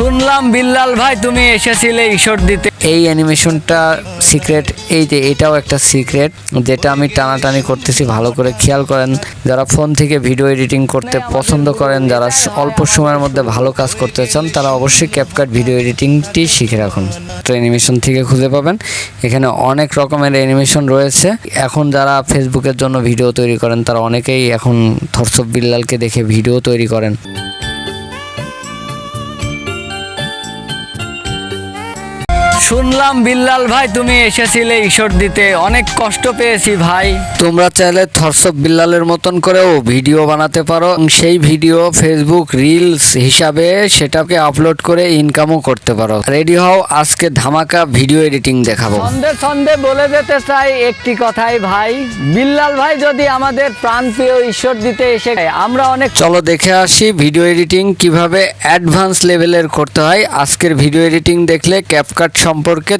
শুনলাম বিল্লাল ভাই, তুমি এসেছিলে ঈশ্বর দিতে। এই অ্যানিমেশনটা সিক্রেট, এই যে এটাও একটা সিক্রেট, যেটা আমি টানাটানি করতেছি, ভালো করে খেয়াল করেন। যারা ফোন থেকে ভিডিও এডিটিং করতে পছন্দ করেন, যারা অল্প সময়ের মধ্যে ভালো কাজ করতে চান, তারা অবশ্যই ক্যাপকাট ভিডিও এডিটিংটি শিখে রাখুন। তো অ্যানিমেশন থেকে খুঁজে পাবেন। এখানে অনেক রকমের অ্যানিমেশন রয়েছে। এখন যারা ফেসবুকের জন্য ভিডিও তৈরি করেন, তারা অনেকেই এখন থরসব বিল্লালকে দেখে ভিডিও তৈরি করেন। শুনলাম বিল্লাল ভাই তুমি এসেছিলে ঈশ্বর দিতে। অনেক কষ্ট পেয়েছি ভাই। তোমরা চাইলে থরসব বিল্লালের মতন করেও ভিডিও বানাতে পারো সেই ভিডিও ফেসবুক রিলস হিসাবে সেটাকে আপলোড করে ইনকামও করতে পারো। রেডি হও আজকে ধামাকা ভিডিও এডিটিং দেখাবো। সন্ধে সন্ধে বলে যেতে চাই একটি কথাই ভাই বিল্লাল ভাই যদি আমাদের প্রাণ প্রিয় ঈশ্বর দিতে এসে আমরা অনেক চলো দেখে আসি ভিডিও এডিটিং কীভাবে অ্যাডভান্স লেভেলের করতে হয়। আজকের ভিডিও এডিটিং দেখলে ক্যাপকাট সম্পর্কে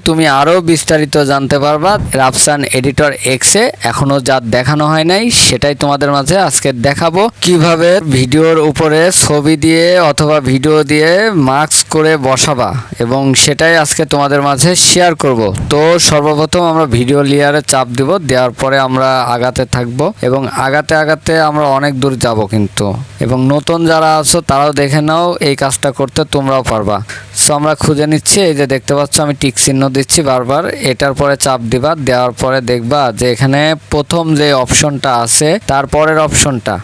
তুমি আরও বিস্তারিত জানতে পারবা। রাফসান এডিটর এক্সে এখনও যা দেখানো হয় নাই, সেটাই তোমাদের মাঝে আজকে দেখাবো। কীভাবে ভিডিওর উপরে ছবি দিয়ে অথবা ভিডিও দিয়ে মাস্ক করে বসাবা এবং সেটাই আজকে তোমাদের মাঝে শেয়ার করব। তো সর্বপ্রথম আমরা ভিডিও লেয়ারে চাপ দিব, দেওয়ার পরে আমরা আগাতে থাকব এবং আগাতে আগাতে আমরা অনেক দূর যাব কিন্তু। এবং নতুন যারা আছো, তারাও দেখে নাও, এই কাজটা করতে তোমরাও পারবা। সো আমরা খুঁজে নিচ্ছি, এই যে দেখতে পাচ্ছ, আমি টিক চিহ্ন দিচ্ছি বারবার। এটার পরে চাপ দিবা, দেওয়ার পরে দেখবা যে এখানে প্রথম যে অপশনটা আছে তারপরের অপশনটা।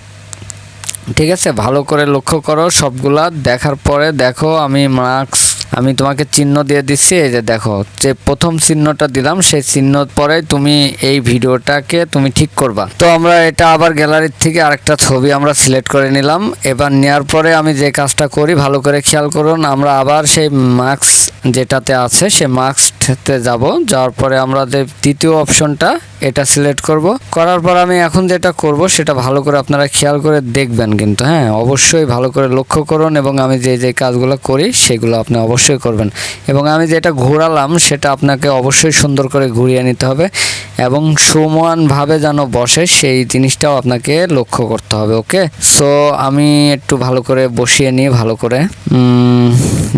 ঠিক আছে? ভালো করে লক্ষ্য করো সবগুলা। দেখার পরে দেখো আমি মার্কস আমি তোমাকে চিহ্ন দিয়ে দিচ্ছি, এই যে দেখো, যে প্রথম চিহ্নটা দিলাম, সেই চিহ্ন পরে তুমি এই ভিডিওটাকে তুমি ঠিক করবা। তো আমরা এটা আবার গ্যালারির থেকে আরেকটা ছবি আমরা সিলেক্ট করে নিলাম। এবার নেওয়ার পরে আমি যে কাজটা করি, ভালো করে খেয়াল করুন, আমরা আবার সেই মাস্ক যেটাতে আছে সে মার্কসতে যাব, যাওয়ার পরে আমরা তৃতীয় অপশনটা এটা সিলেক্ট করব। করার পর আমি এখন যেটা করব, সেটা ভালো করে আপনারা খেয়াল করে দেখবেন কিন্তু হ্যাঁ অবশ্যই ভালো করে লক্ষ্য করুন এবং আমি যে যে কাজগুলো করি, সেগুলো আপনি অবশ্যই করবেন। এবং আমি যেটা ঘোরালাম, সেটা আপনাকে অবশ্যই সুন্দর করে ঘুরিয়ে নিতে হবে। এবং সমানভাবে যেন বসে, সেই জিনিসটাও আপনাকে লক্ষ্য করতে হবে, ওকে? সো আমি একটু ভালো করে বসিয়ে নিই, ভালো করে।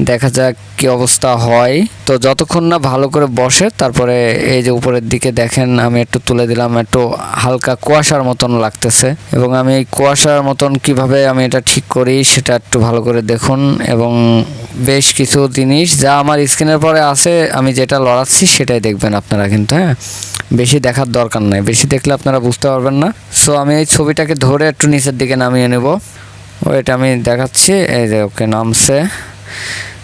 দেখা যাক কি অবস্থা হয়। তো যতক্ষণ না ভালো করে বসে, তারপরে এই যে উপরের দিকে দেখেন, আমি একটু তুলে দিলাম, একটু হালকা কুয়াশার মতন লাগতেছে। এবং আমি এই কুয়াশার মতন কীভাবে আমি এটা ঠিক করি, সেটা একটু ভালো করে দেখুন। এবং বেশ কিছু জিনিস যা আমার স্ক্রিনের পরে আছে, আমি যেটা লড়াচ্ছি, সেটাই দেখবেন আপনারা কিন্তু হ্যাঁ? বেশি দেখার দরকার নাই। বেশি দেখলে আপনারা বুঝতে পারবেন না। সো আমি এই ছবিটাকে ধরে একটু নিচের দিকে নামিয়ে নেব। ও, এটা আমি দেখাচ্ছি। এই যে, ওকে, নামছে।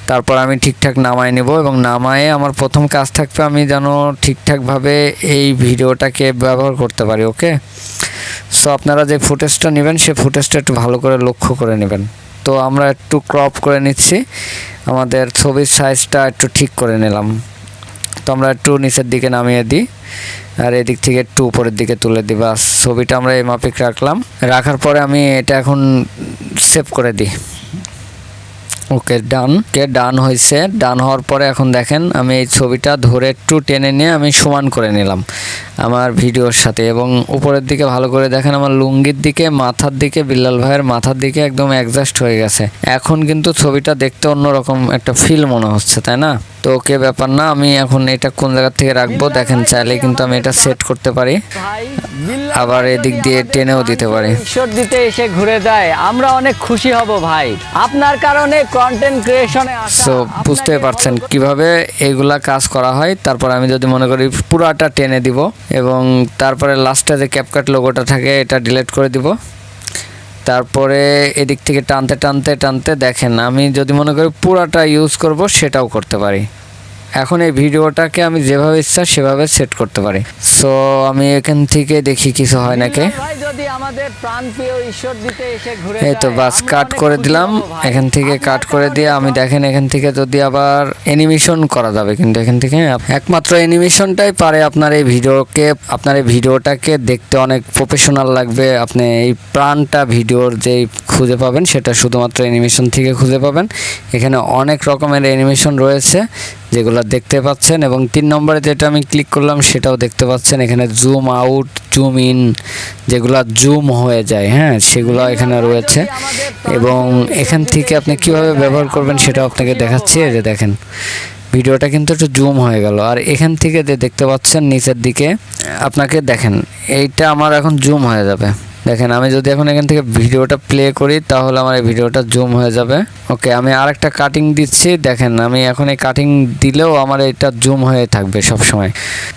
তারপর আমি ঠিকঠাক নামাই নেব এবং নামায়ে আমার প্রথম কাজ থাকবে আমি যেন ঠিকঠাকভাবে এই ভিডিওটাকে ব্যবহার করতে পারি, ওকে? সো আপনারা যে ফুটেজটা নেবেন সেই ফুটেজটা একটু ভালো করে লক্ষ্য করে নেবেন। তো, আমরা একটু ক্রপ করে নিচ্ছি। আমাদের ছবির সাইজটা একটু ঠিক করে নিলাম। তো আমরা একটু নিচের দিকে নামিয়ে দিই আর এদিক থেকে একটু উপরের দিকে তুলে দিই। বাস, ছবিটা আমরা এই মাপিক রাখলাম। রাখার পরে আমি এটা এখন সেভ করে দিই। ওকে ডান কে ডান হয়েছে। ডান হওয়ার পরে এখন দেখেন, আমি এই ছবিটা ধরে একটু টেনে নিয়ে আমি সমান করে নিলাম। আমার ভিডিওর সাথে এবং উপরের দিকে ভালো করে দেখেন আমার লুঙ্গির দিকে, মাথার দিকে, বিল্লাল ভাইয়ের মাথার দিকে একদম অ্যাডজাস্ট হয়ে গেছে। এখন কিন্তু ছবিটা দেখতে অন্যরকম একটা ফিল মনে হচ্ছে, তাই না? তো ওকে ব্যাপার না, আমি এখন এটা কোন জায়গা থেকে রাখব? দেখেন, চাইলে কিন্তু আমি এটা সেট করতে পারি। আবার এদিক দিয়ে টেনেও দিতে পারে। ঈশ্বর দিতে এসে ঘুরে যায়। আমরা অনেক খুশি হব ভাই। আপনার কারণে কন্টেন্ট ক্রিয়েশনে সো বুঝতে পারছেন কীভাবে এগুলা কাজ করা হয়। তারপর আমি যদি মনে করি পুরাটা টেনে দিব এবং তারপরে লাস্টে যে ক্যাপকাট লোগোটা থাকে এটা ডিলিট করে দিব। তারপরে এদিক থেকে টানতে টানতে টানতে দেখেন আমি যদি মনে করি পুরাটা ইউজ করব সেটাও করতে পারি। এখন এই ভিডিওটাকে আমি যেভাবে ইচ্ছা সেভাবে সেট করতে পারি। সো আমি এখান থেকে দেখি কিছু হয় নাকি। এই তো বাস কাট করে দিলাম। এখান থেকে কাট করে দিয়ে আমি দেখেন এখান থেকে যদি আবার অ্যানিমেশন করা যাবে কিন্তু এখান থেকে একমাত্র অ্যানিমেশনটাই পারে আপনার এই ভিডিওকে আপনার এই ভিডিওটাকে দেখতে অনেক প্রফেশনাল লাগবে। আপনি এই প্রাণটা ভিডিওর যেই খুঁজে পাবেন সেটা শুধুমাত্র অ্যানিমেশন থেকে খুঁজে পাবেন। এখানে অনেক রকমের অ্যানিমেশন রয়েছে। যেগুলো দেখতে পাচ্ছেন এবং তিন নম্বরে যেটা আমি ক্লিক করলাম সেটাও দেখতে পাচ্ছেন। এখানে জুম আউট জুম ইন যেগুলো জুম হয়ে যায় হ্যাঁ সেগুলো এখানে রয়েছে। এবং এখান থেকে আপনি কীভাবে ব্যবহার করবেন সেটাও আপনাকে দেখাচ্ছি। যে দেখেন, ভিডিওটা কিন্তু একটু জুম হয়ে গেল। আর এখান থেকে যে দেখতে পাচ্ছেন, নিচের দিকে, আপনাকে দেখেন, এইটা আমার এখন জুম হয়ে যাবে। দেখেন, আমি যদি এখন এখান থেকে ভিডিওটা প্লে করি, তাহলে আমার এই ভিডিওটা জুম হয়ে যাবে। ওকে আমি আরেকটা কাটিং দিচ্ছি। দেখেন, আমি এখন এই কাটিং দিলেও আমার এটা জুম হয়ে থাকবে সব সময়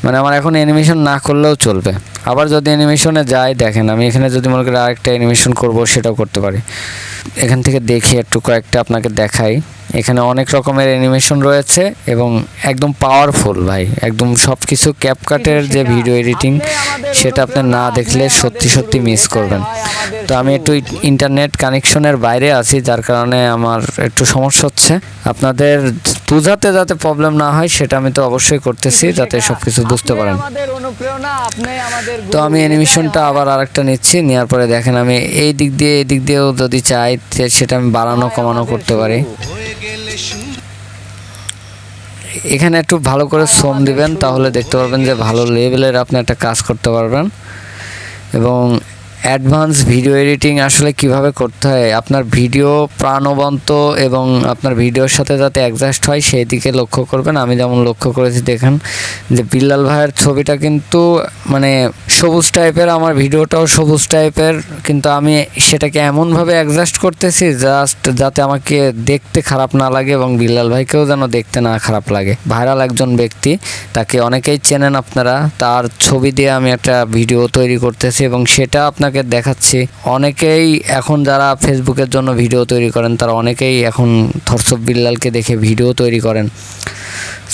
মানে আমার এখন অ্যানিমেশন না করলেও চলবে। আবার যদি অ্যানিমেশনে যাই, দেখেন, আমি এখানে যদি মনে করি আরেকটা অ্যানিমেশন করব, সেটাও করতে পারি। এখান থেকে দেখি, একটু কয়েকটা আপনাকে দেখাই। এখানে অনেক রকমের অ্যানিমেশন রয়েছে এবং একদম পাওয়ারফুল ভাই, একদম সব কিছু ক্যাপকাটের যে ভিডিও এডিটিং সেটা আপনি না দেখলে সত্যি সত্যি মিস করবেন। তো আমি একটু ইন্টারনেট কানেকশনের বাইরে আছি, যার কারণে আমার একটু সমস্যা হচ্ছে। আপনাদের বোঝাতে যাতে প্রবলেম না হয়, সেটা আমি তো অবশ্যই করতেছি, যাতে সব কিছু বুঝতে পারেন। তো আমি অ্যানিমেশনটা আবার আরেকটা নিচ্ছি নেওয়ার পরে দেখেন আমি এই দিক দিয়ে এই দিক দিয়েও যদি চাই, সেটা আমি বাড়ানো কমানো করতে পারি। এখানে একটু ভালো করে শ্রম দিবেন, তাহলে দেখতে পারবেন যে ভালো লেভেলের আপনি একটা কাজ করতে পারবেন। এবং অ্যাডভান্স ভিডিও এডিটিং আসলে কীভাবে করতে হয়? আপনার ভিডিও প্রাণবন্ত এবং আপনার ভিডিওর সাথে যাতে অ্যাডজাস্ট হয় সেই দিকে লক্ষ্য করবেন। আমি যেমন লক্ষ্য করেছি, দেখেন যে বিল্লাল ভাইয়ের ছবিটা কিন্তু মানে সবুজ টাইপের আমার ভিডিওটাও সবুজ টাইপের কিন্তু আমি সেটাকে এমনভাবে অ্যাডজাস্ট করতেছি জাস্ট যাতে আমাকে দেখতে খারাপ না লাগে এবং বিল্লাল ভাইকেও যেন দেখতে না খারাপ লাগে। ভাইরাল একজন ব্যক্তি, তাকে অনেকেই চেনেন আপনারা। তার ছবি দিয়ে আমি একটা ভিডিও তৈরি করতেছি এবং সেটা আপনাকে দেখাচ্ছি। অনেকেই এখন যারা ফেসবুকের জন্য ভিডিও তৈরি করেন, তারা অনেকেই এখন থরসব বিল্লালকে দেখে ভিডিও তৈরি করেন।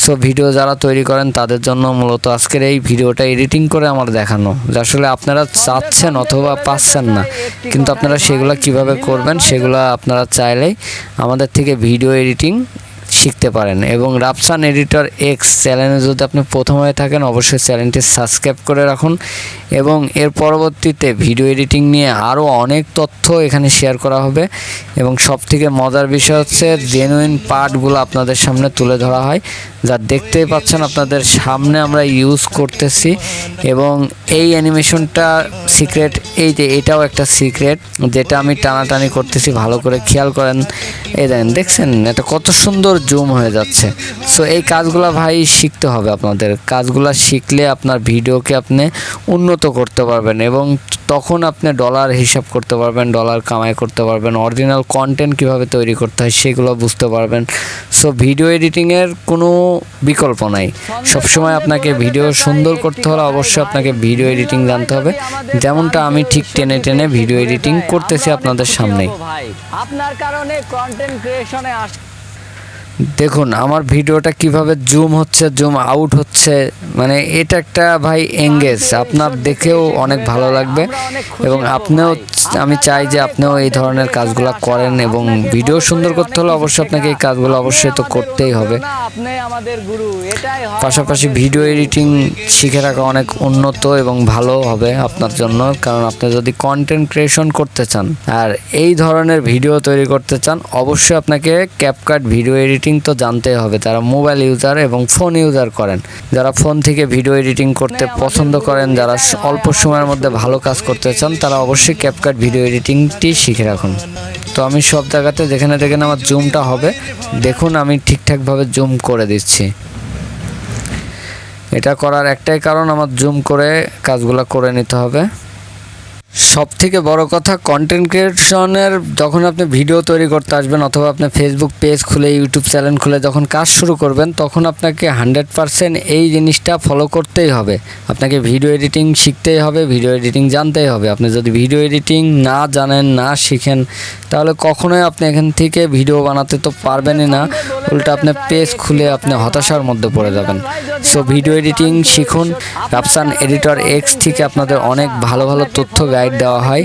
সো ভিডিও যারা তৈরি করেন, তাদের জন্য মূলত আজকের এই ভিডিওটা এডিটিং করে আমার দেখানো। যে আসলে আপনারা চাচ্ছেন অথবা পাচ্ছেন না, কিন্তু আপনারা সেগুলো কীভাবে করবেন, সেগুলো আপনারা চাইলেই আমাদের থেকে ভিডিও এডিটিং শিখতে পারেন। এবং রাফসান এডিটর এক্স চ্যানেলে যদি আপনি প্রথম হয়ে থাকেন, অবশ্যই চ্যানেলটি সাবস্ক্রাইব করে রাখুন। এবং এর পরবর্তীতে ভিডিও এডিটিং নিয়ে আরও অনেক তথ্য এখানে শেয়ার করা হবে। এবং সবথেকে মজার বিষয় হচ্ছে জেনুইন পার্টগুলো আপনাদের সামনে তুলে ধরা হয়। যা দেখতেই পাচ্ছেন, আপনাদের সামনে আমরা ইউজ করতেছি। এবং এই অ্যানিমেশনটা সিক্রেট এই যে এটাও একটা সিক্রেট যেটা আমি টানাটানি করতেছি, ভালো করে খেয়াল করেন। এই দেখেন, দেখছেন? এটা কত সুন্দর জুম হয়ে যাচ্ছে। সো এই কাজগুলো ভাই শিখতে হবে আপনাদের। কাজগুলো শিখলে আপনার ভিডিওকে আপনি উন্নত করতে পারবেন এবং তখন আপনি ডলার হিসাব করতে পারবেন ডলার কামাই করতে পারবেন অরিজিনাল কন্টেন্ট কীভাবে তৈরি করতে হয় সেগুলো বুঝতে পারবেন। সো ভিডিও এডিটিংয়ের কোনো বিকল্প নাই। সবসময় আপনাকে ভিডিও সুন্দর করতে হলে অবশ্যই আপনাকে ভিডিও এডিটিং জানতে হবে। যেমনটা আমি ঠিক টেনে টেনে ভিডিও এডিটিং করতেছি আপনাদের সামনেই। আপনার কারণে কন্টেন্ট ক্রিয়েশনে আস দেখুন, আমার ভিডিওটা কীভাবে জুম হচ্ছে জুম আউট হচ্ছে মানে এটা একটা ভাই এঙ্গেজ আপনার দেখেও অনেক ভালো লাগবে এবং আপনিও, আমি চাই যে আপনিও এই ধরনের কাজগুলো করেন এবং ভিডিও সুন্দর করতে হলে অবশ্যই আপনাকে এই কাজগুলো অবশ্যই তো করতেই হবে। পাশাপাশি ভিডিও এডিটিং শিখে রাখা অনেক উন্নত এবং ভালো হবে আপনার জন্য, কারণ আপনি যদি কন্টেন্ট ক্রিয়েশন করতে চান আর এই ধরনের ভিডিও তৈরি করতে চান, অবশ্যই আপনাকে ক্যাপকাট ভিডিও এডিটিং তো জানতেই হবে। যারা মোবাইল ইউজার এবং ফোন ইউজার করেন যারা ফোন থেকে ভিডিও এডিটিং করতে পছন্দ করেন যারা অল্প সময়ের মধ্যে ভালো কাজ করতে চান তারা অবশ্যই ক্যাপকাট ভিডিও এডিটিংটি শিখে রাখুন। তো আমি সব জায়গাতে যেখানে যেখানে আমার জুমটা হবে। দেখুন আমি ঠিকঠাকভাবে জুম করে দিচ্ছি। এটা করার একটাই কারণ আমার জুম করে কাজগুলো করে নিতে হবে। সব থেকে বড় কথা কন্টেন্ট ক্রিয়েশনের যখন আপনি ভিডিও তৈরি করতে আসবেন অথবা আপনি ফেসবুক পেজ খুলে ইউটিউব চ্যানেল খুলে যখন কাজ শুরু করবেন, তখন আপনাকে হান্ড্রেড পারসেন্ট এই জিনিসটা ফলো করতেই হবে। আপনাকে ভিডিও এডিটিং শিখতেই হবে ভিডিও এডিটিং জানতেই হবে। আপনি যদি ভিডিও এডিটিং না জানেন, না শিখেন, তাহলে কখনোই আপনি এখান থেকে ভিডিও বানাতে তো পারবেনই না। উল্টা আপনি পেজ খুলে আপনি হতাশার মধ্যে পড়ে যাবেন। সো ভিডিও এডিটিং শিখুন। রাফসান এডিটর এক্স থেকে আপনাদের অনেক ভালো ভালো তথ্য গাইড গাইড দেওয়া হয়।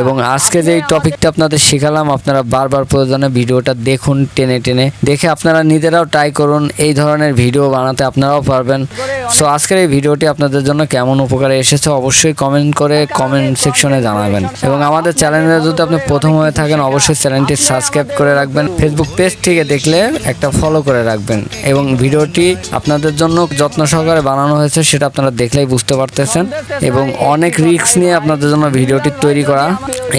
এবং আজকে যে টপিকটা আপনাদের শেখালাম, আপনারা বারবার প্রয়োজনে ভিডিওটা দেখুন টেনে টেনে। দেখে আপনারা নিজেরাও ট্রাই করুন, এই ধরনের ভিডিও বানাতে আপনারাও পারবেন। সো আজকের এই ভিডিওটি আপনাদের জন্য কেমন উপকারে এসেছে অবশ্যই কমেন্ট করে কমেন্ট সেকশনে জানাবেন। এবং আমাদের চ্যানেলে যদি আপনি প্রথম হয়ে থাকেন, অবশ্যই চ্যানেলটি সাবস্ক্রাইব করে রাখবেন। ফেসবুক পেজ থেকে দেখলে একটা ফলো করে রাখবেন। এবং ভিডিওটি আপনাদের জন্য যত্ন সহকারে বানানো হয়েছে, সেটা আপনারা দেখলেই বুঝতে পারতেছেন। এবং অনেক রিস্ক নিয়ে আপনাদের জন্য ভিডিওটি তৈরি করা।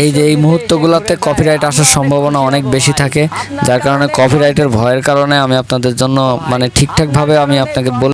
এই যে এই মুহূর্তগুলোতে কপিরাইট আসার সম্ভাবনা অনেক বেশি থাকে। যার কারণে কপিরাইটের ভয়ের কারণে আমি আপনাদের জন্য মানে ঠিকঠাকভাবে আমি আপনাকে বল